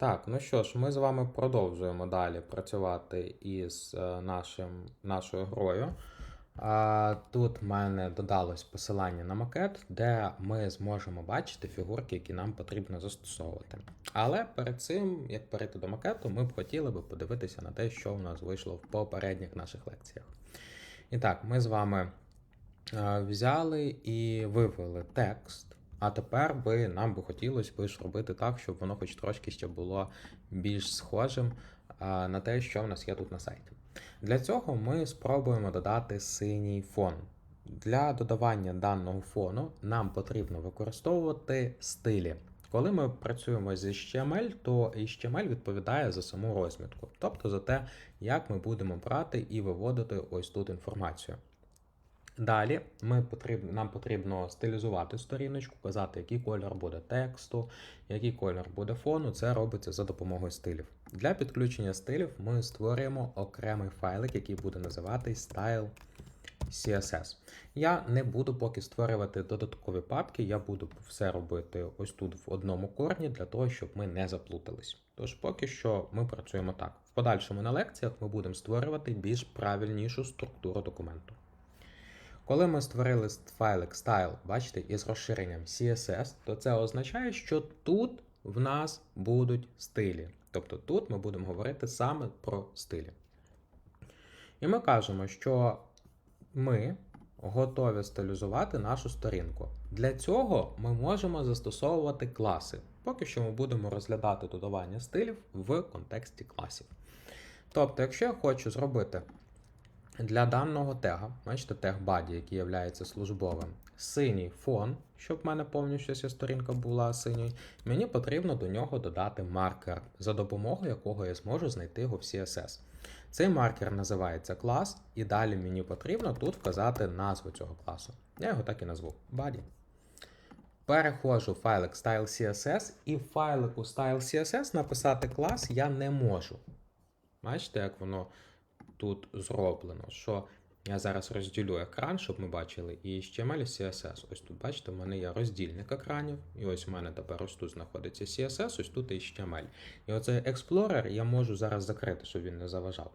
Так, ну що ж, ми з вами продовжуємо далі працювати із е, нашим, нашою грою. Тут в мене додалось посилання на макет, де ми зможемо бачити фігурки, які нам потрібно застосовувати. Але перед цим, як перейти до макету, ми б хотіли би подивитися на те, що у нас вийшло в попередніх наших лекціях. І так, ми з вами е, взяли і вивели текст. А тепер би нам би хотілося би ж робити так, щоб воно хоч трошки ще було більш схожим на те, що в нас є тут на сайті. Для цього ми спробуємо додати синій фон. Для додавання даного фону нам потрібно використовувати стилі. Коли ми працюємо з HTML, то HTML відповідає за саму розмітку, тобто за те, як ми будемо брати і виводити ось тут інформацію. Далі ми потрібно, нам потрібно стилізувати сторіночку, казати, який кольор буде тексту, який кольор буде фону. Це робиться за допомогою стилів. Для підключення стилів ми створюємо окремий файлик, який буде називатись Style CSS. Я не буду поки створювати додаткові папки, я буду все робити ось тут в одному корні для того, щоб ми не заплутались. Тож поки що ми працюємо так. В подальшому на лекціях ми будемо створювати більш правильнішу структуру документу. Коли ми створили файлик style, бачите, із розширенням CSS, то це означає, що тут в нас будуть стилі. Тобто тут ми будемо говорити саме про стилі. І ми кажемо, що ми готові стилізувати нашу сторінку. Для цього ми можемо застосовувати класи. Поки що ми будемо розглядати додавання стилів в контексті класів. Тобто, якщо я хочу зробити для даного тега, бачите, тег body, який є службовим, синій фон, щоб в мене повністю вся сторінка була синьою, мені потрібно до нього додати маркер, за допомогою якого я зможу знайти його в CSS. Цей маркер називається клас, і далі мені потрібно тут вказати назву цього класу. Я його так і назву body. Переходжу в файлик style.css, і в файлику style.css написати клас я не можу. Бачите, як воно тут зроблено, що я зараз розділю екран, щоб ми бачили, і HTML і CSS. Ось тут, бачите, в мене є роздільник екранів, і ось у мене тепер ось тут знаходиться CSS, ось тут HTML. І оцей Explorer я можу зараз закрити, щоб він не заважав.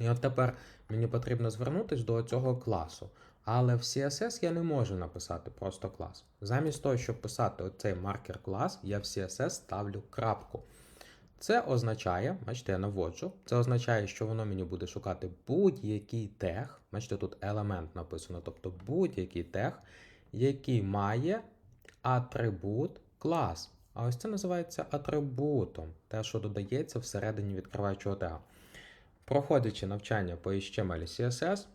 І от тепер мені потрібно звернутися до цього класу. Але в CSS я не можу написати просто клас. Замість того, щоб писати оцей маркер клас, я в CSS ставлю крапку. Це означає, бачите, я наводжу, це означає, що воно мені буде шукати будь-який тег. Бачите, тут елемент написано, тобто будь-який тег, який має атрибут клас. А ось це називається атрибутом, те, що додається всередині відкриваючого тега. Проходячи навчання по HTML CSS,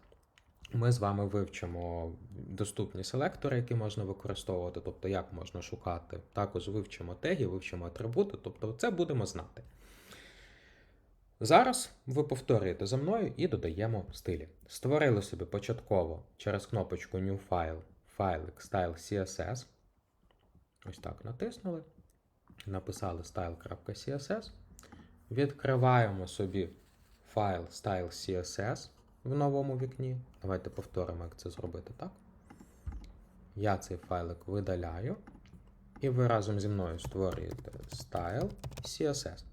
ми з вами вивчимо доступні селектори, які можна використовувати, тобто як можна шукати. Також вивчимо теги, вивчимо атрибути, тобто це будемо знати. Зараз ви повторюєте за мною і додаємо стилі. Створили собі початково через кнопочку New File файлик style CSS. Ось так натиснули. Написали style.css. Відкриваємо собі файл style CSS в новому вікні. Давайте повторимо, як це зробити так. Я цей файлик видаляю. І ви разом зі мною створюєте style CSS.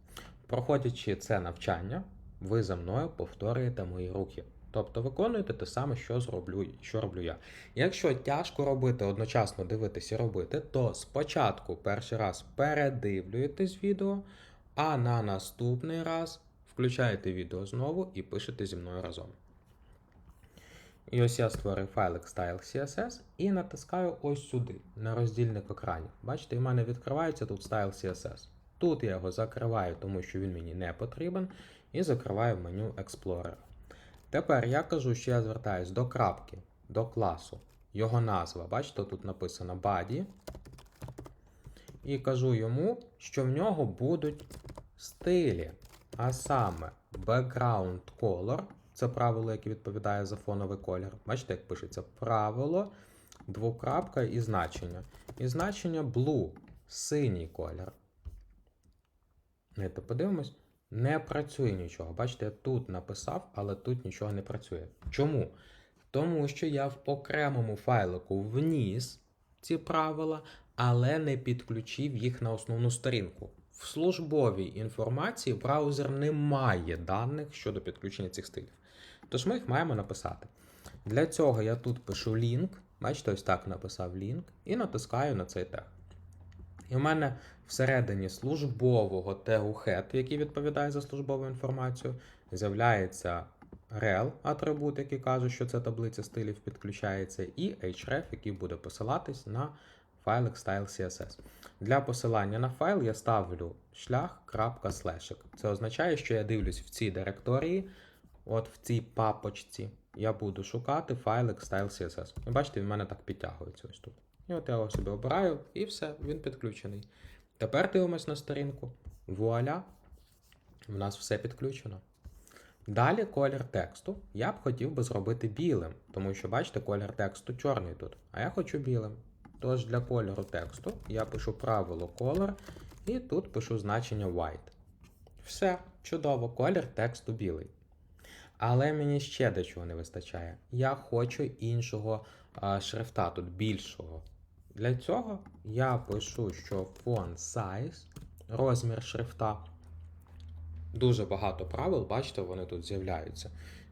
Проходячи це навчання, ви за мною повторюєте мої рухи. Тобто виконуєте те саме, що зроблю, що роблю я. Якщо тяжко робити, одночасно дивитися і робити, то спочатку перший раз передивлюєтесь відео, а на наступний раз включаєте відео знову і пишете зі мною разом. І ось я створив файлик style CSS і натискаю ось сюди, на роздільник екранів. Бачите, в мене відкривається тут style CSS. Тут я його закриваю, тому що він мені не потрібен, і закриваю меню Explorer. Тепер я кажу, що я звертаюсь до крапки, до класу, його назва. Бачите, тут написано body. І кажу йому, що в нього будуть стилі, а саме background color. Це правило, яке відповідає за фоновий колір. Бачите, як пишеться правило, двокрапка і значення. І значення blue синій колір. Давайте подивимось. Не працює нічого. Бачите, я тут написав, але тут нічого не працює. Чому? Тому що я в окремому файлику вніс ці правила, але не підключив їх на основну сторінку. В службовій інформації браузер не має даних щодо підключення цих стилів. Тож ми їх маємо написати. Для цього я тут пишу лінк. Бачите, ось так написав лінк, і натискаю на цей тег. І в мене всередині службового тегу head, який відповідає за службову інформацію, з'являється rel атрибут, який каже, що це таблиця стилів підключається, і href, який буде посилатись на файлик style.css. Для посилання на файл я ставлю шлях. Це означає, що я дивлюсь в цій директорії, от в цій папочці, я буду шукати файлик style.css. І бачите, він в мене так підтягується ось тут. І от я його собі обираю, і все, він підключений. Тепер дивимось на сторінку. Вуаля, в нас все підключено. Далі колір тексту. Я б хотів би зробити білим, тому що, бачите, колір тексту чорний тут, а я хочу білим. Тож для кольору тексту я пишу правило color і тут пишу значення white. Все, чудово, колір тексту білий. Але мені ще дечого не вистачає. Я хочу іншого а, шрифта, тут більшого. Для цього я пишу, що font size, розмір шрифта. Дуже багато правил, бачите, вони тут з'являються.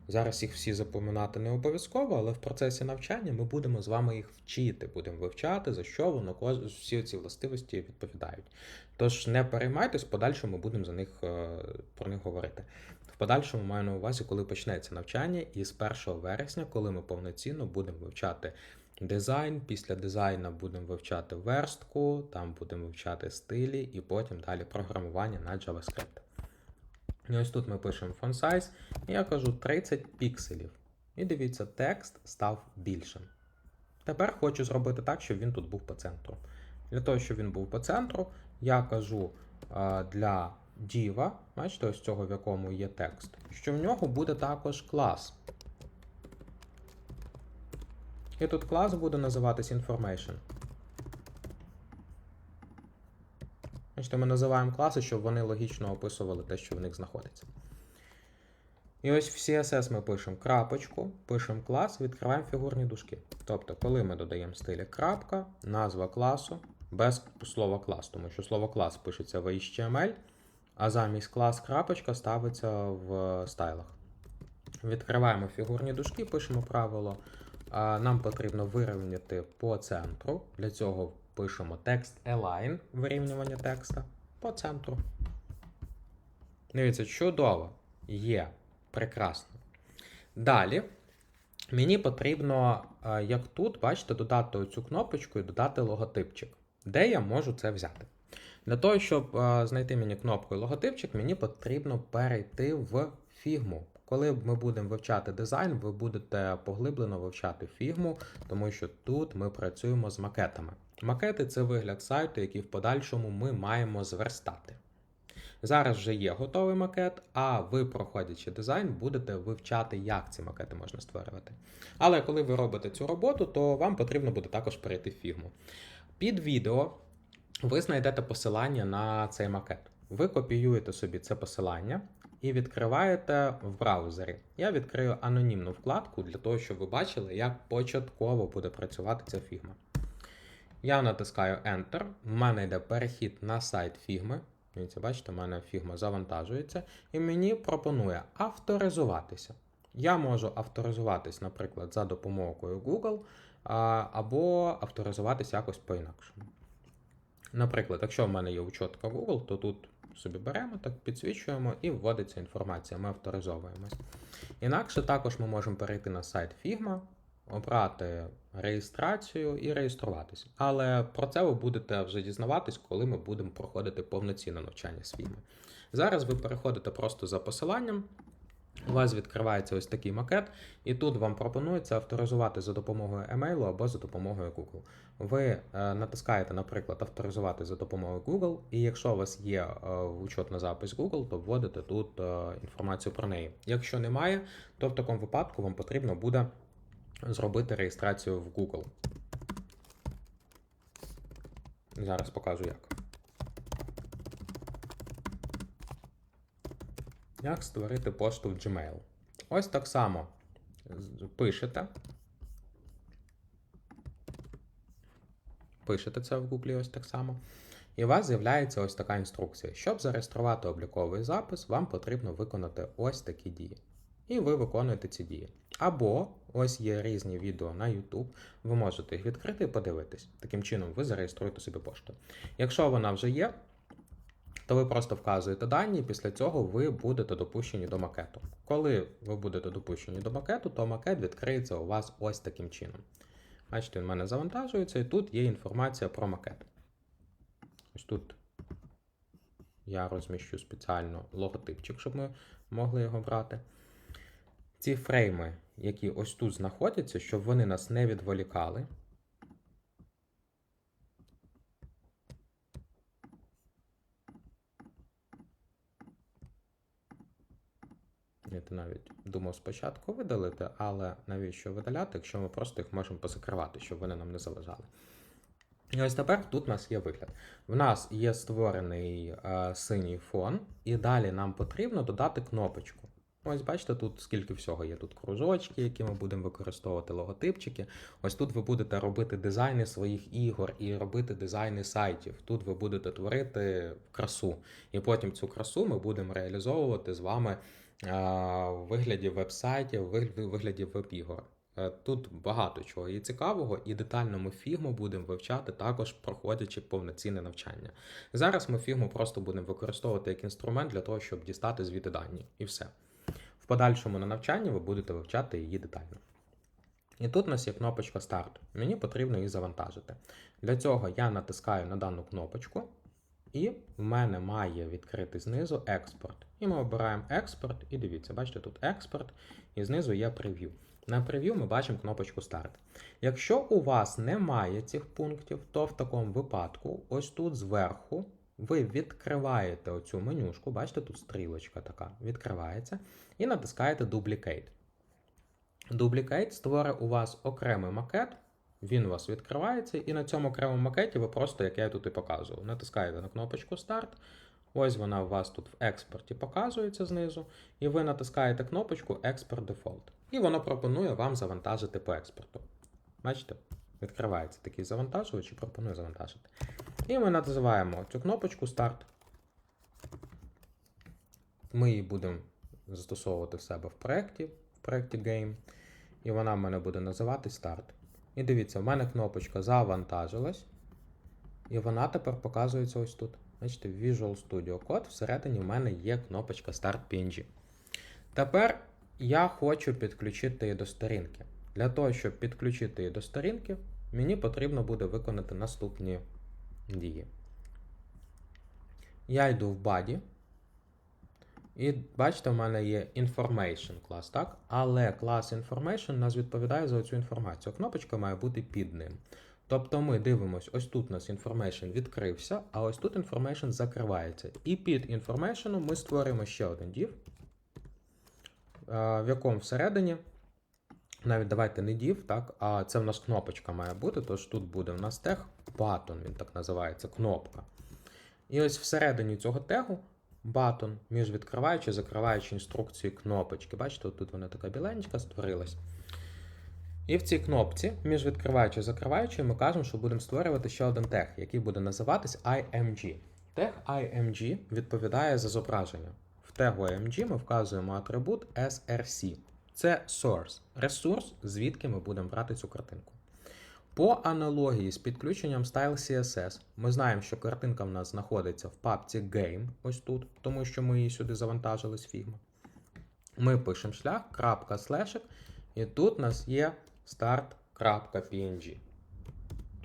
Зараз їх всі запоминати не обов'язково, але в процесі навчання ми будемо з вами їх вчити, будемо вивчати, за що воно всі ці властивості відповідають. Тож не переймайтесь, в подальшому ми будемо за них е, про них говорити. В подальшому маю на увазі, коли почнеться навчання, і з 1 вересня, коли ми повноцінно будемо вивчати дизайн, після дизайну будемо вивчати верстку, там будемо вивчати стилі і потім далі програмування на JavaScript. І ось тут ми пишемо font size, і я кажу 30 пікселів. І дивіться, текст став більшим. Тепер хочу зробити так, щоб він тут був по центру. Для того, щоб він був по центру, я кажу для diva, бачите, ось цього, в якому є текст, що в нього буде також клас. І тут клас буде називатись information. Бачите, ми називаємо класи, щоб вони логічно описували те, що в них знаходиться. І ось в CSS ми пишемо крапочку, пишемо клас, відкриваємо фігурні дужки. Тобто, коли ми додаємо стилі крапка, назва класу без слова клас, тому що слово клас пишеться в HTML, а замість клас крапочка ставиться в стайлах. Відкриваємо фігурні дужки, пишемо правило. Нам потрібно вирівняти по центру. Для цього пишемо текст align, вирівнювання текста по центру. Дивіться, чудово. Є. Прекрасно. Далі. Мені потрібно, як тут, бачите, додати цю кнопочку і додати логотипчик. Де я можу це взяти? Для того, щоб знайти мені кнопку і логотипчик, мені потрібно перейти в фігму. Коли ми будемо вивчати дизайн, ви будете поглиблено вивчати фігму, тому що тут ми працюємо з макетами. Макети це вигляд сайту, який в подальшому ми маємо зверстати. Зараз вже є готовий макет, а ви, проходячи дизайн, будете вивчати, як ці макети можна створювати. Але коли ви робите цю роботу, то вам потрібно буде також перейти в фігму. Під відео ви знайдете посилання на цей макет. Ви копіюєте собі це посилання і відкриваєте в браузері. Я відкрию анонімну вкладку для того, щоб ви бачили, як початково буде працювати ця фігма. Я натискаю Enter. В мене йде перехід на сайт фігми. Дивіться, бачите, в мене фігма завантажується, і мені пропонує авторизуватися. Я можу авторизуватись, наприклад, за допомогою Google, або авторизуватися якось по-інакшому. Наприклад, якщо в мене є учотка Google, то тут собі беремо, так підсвічуємо і вводиться інформація, ми авторизовуємось. Інакше також ми можемо перейти на сайт Figma, обрати реєстрацію і реєструватися. Але про це ви будете вже дізнаватись, коли ми будемо проходити повноцінне навчання з Figma. Зараз ви переходите просто за посиланням. У вас відкривається ось такий макет, і тут вам пропонується авторизувати за допомогою емейлу або за допомогою Google. Ви е, натискаєте, наприклад, авторизувати за допомогою Google, і якщо у вас є е, учетна запис Google, то вводите тут е, інформацію про неї. Якщо немає, то в такому випадку вам потрібно буде зробити реєстрацію в Google. Зараз покажу як. Як створити пошту в Gmail? Ось так само пишете. Пишете це в Google ось так само. І у вас з'являється ось така інструкція. Щоб зареєструвати обліковий запис, вам потрібно виконати ось такі дії. І ви виконуєте ці дії. Або ось є різні відео на YouTube, ви можете їх відкрити і подивитись. Таким чином, ви зареєструєте собі пошту. Якщо вона вже є, то ви просто вказуєте дані, і після цього ви будете допущені до макету. Коли ви будете допущені до макету, то макет відкриється у вас ось таким чином. Бачите, він в мене завантажується, і тут є інформація про макет. Ось тут я розміщу спеціально логотипчик, щоб ми могли його брати. Ці фрейми, які ось тут знаходяться, щоб вони нас не відволікали. Я навіть думав спочатку видалити, але навіщо видаляти, якщо ми просто їх можемо позакривати, щоб вони нам не заважали. І ось тепер тут у нас є вигляд. В нас є створений е, синій фон, і далі нам потрібно додати кнопочку. Ось бачите, тут скільки всього є. Тут кружочки, які ми будемо використовувати, логотипчики. Ось тут ви будете робити дизайни своїх ігор і робити дизайни сайтів. Тут ви будете творити красу. І потім цю красу ми будемо реалізовувати з вами в вигляді веб-сайтів, вигляді веб-ігор. Е, Тут багато чого є цікавого, і детально ми фігму будемо вивчати, також проходячи повноцінне навчання. Зараз ми фігму просто будемо використовувати як інструмент для того, щоб дістати звідти дані. І все. В подальшому на навчанні ви будете вивчати її детально. І тут у нас є кнопочка старт. Мені потрібно її завантажити. Для цього я натискаю на дану кнопочку, і в мене має відкрити знизу експорт. І ми обираємо експорт, і дивіться, бачите, тут експорт, і знизу є прев'ю. На прев'ю ми бачимо кнопочку старт. Якщо у вас немає цих пунктів, то в такому випадку, ось тут зверху, ви відкриваєте оцю менюшку, бачите, тут стрілочка така відкривається, і натискаєте Duplicate. Duplicate створить у вас окремий макет, він у вас відкривається, і на цьому окремому макеті ви просто, як я тут і показував, натискаєте на кнопочку Старт. Ось вона у вас тут в експорті показується знизу, і ви натискаєте кнопочку Export Default. І воно пропонує вам завантажити по експорту. Бачите? Відкривається такий завантажувач і пропонує завантажити. І ми називаємо цю кнопочку Старт. Ми її будемо застосовувати в себе в проєкті, в проєкті Game. І вона в мене буде називати Старт. І дивіться, в мене кнопочка завантажилась. І вона тепер показується ось тут. Бачите, Visual Studio Code всередині в мене є кнопочка Start PNG. Тепер я хочу підключити її до сторінки. Для того, щоб підключити її до сторінки, мені потрібно буде виконати наступні дії. Я йду в Body. І бачите, в мене є Information клас, так? Але клас Information нас відповідає за цю інформацію. Кнопочка має бути під ним. Тобто ми дивимося, ось тут у нас Information відкрився, а ось тут Information закривається. І під Information ми створюємо ще один div, в якому всередині, навіть давайте не div, так, а це в нас кнопочка має бути, тож тут буде в нас тег button, він так називається, кнопка. І ось всередині цього тегу button між відкриваючи і закриваючи інструкції кнопочки. Бачите, тут вона така біленька створилась. І в цій кнопці, між відкриваючи і закриваючи, ми кажемо, що будемо створювати ще один тег, який буде називатись IMG. Тег IMG відповідає за зображення. В тегу IMG ми вказуємо атрибут SRC. Це source, ресурс, звідки ми будемо брати цю картинку. По аналогії з підключенням Style CSS, ми знаємо, що картинка в нас знаходиться в папці Game, ось тут, тому що ми її сюди завантажили з Figma. Ми пишемо шлях, крапка слешик, і тут у нас є start.png.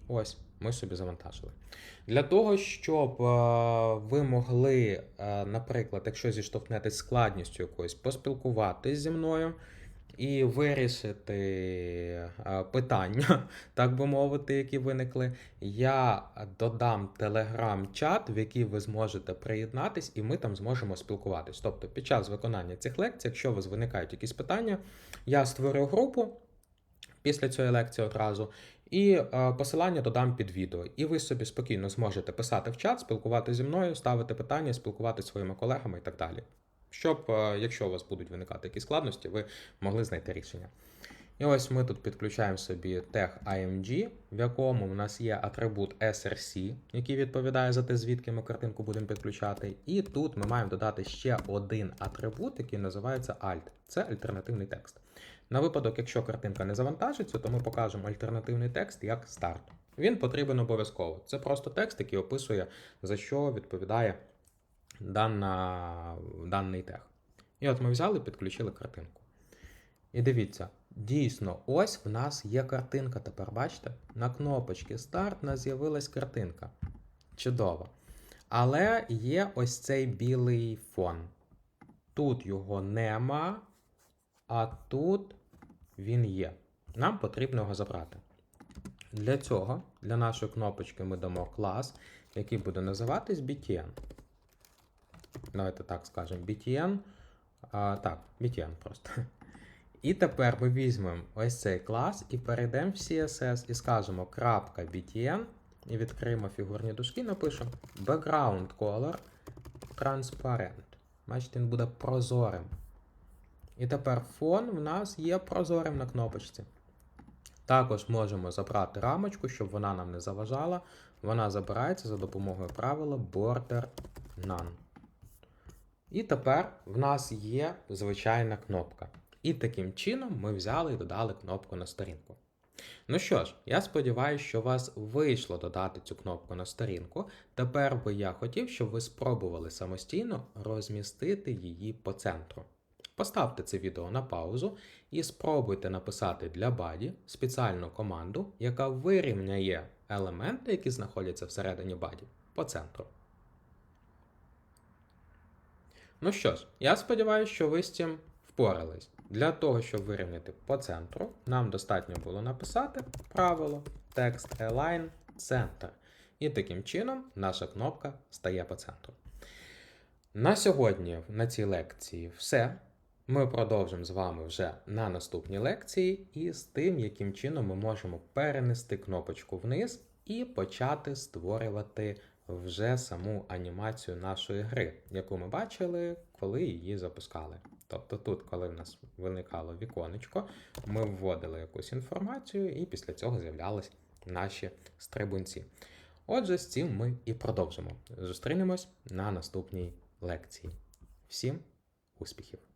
Ось, ми собі завантажили. Для того, щоб е, ви могли, е, наприклад, якщо зіштовхнетесь складністю якоюсь, поспілкуватись зі мною і вирішити е, питання, так би мовити, які виникли, я додам телеграм-чат, в який ви зможете приєднатись, і ми там зможемо спілкуватись. Тобто, під час виконання цих лекцій, якщо у вас виникають якісь питання, я створю групу після цієї лекції одразу. І е, посилання додам під відео. І ви собі спокійно зможете писати в чат, спілкуватися зі мною, ставити питання, спілкуватися зі своїми колегами і так далі. Щоб, е, якщо у вас будуть виникати якісь складності, ви могли знайти рішення. І ось ми тут підключаємо собі тег IMG, в якому в нас є атрибут SRC, який відповідає за те, звідки ми картинку будемо підключати. І тут ми маємо додати ще один атрибут, який називається Alt. Це альтернативний текст. На випадок, якщо картинка не завантажиться, то ми покажемо альтернативний текст як старт. Він потрібен обов'язково. Це просто текст, який описує, за що відповідає дана, даний тег. І от ми взяли, підключили картинку. І дивіться, дійсно, ось в нас є картинка. Тепер бачите? На кнопочці старт нас з'явилась картинка. Чудово. Але є ось цей білий фон. Тут його нема, а тут він є. Нам потрібно його забрати. Для цього, для нашої кнопочки, ми дамо клас, який буде називатись BTN. Давайте так скажемо BTN. А, так, BTN просто. І тепер ми візьмемо ось цей клас і перейдемо в CSS і скажемо .btn і відкриємо фігурні дужки, напишемо background color transparent. Бачите, він буде прозорим. І тепер фон в нас є прозорим на кнопочці. Також можемо забрати рамочку, щоб вона нам не заважала. Вона забирається за допомогою правила border none. І тепер в нас є звичайна кнопка. І таким чином ми взяли і додали кнопку на сторінку. Ну що ж, я сподіваюся, що у вас вийшло додати цю кнопку на сторінку. Тепер би я хотів, щоб ви спробували самостійно розмістити її по центру. Поставте це відео на паузу і спробуйте написати для баді спеціальну команду, яка вирівняє елементи, які знаходяться всередині баді, по центру. Ну що ж, я сподіваюся, що ви з цим впорались. Для того, щоб вирівняти по центру, нам достатньо було написати правило text align center. І таким чином наша кнопка стає по центру. На сьогодні на цій лекції все. Ми продовжимо з вами вже на наступній лекції і з тим, яким чином ми можемо перенести кнопочку вниз і почати створювати вже саму анімацію нашої гри, яку ми бачили, коли її запускали. Тобто тут, коли в нас виникало віконечко, ми вводили якусь інформацію, і після цього з'являлись наші стрибунці. Отже, з цим ми і продовжимо. Зустрінемось на наступній лекції. Всім успіхів!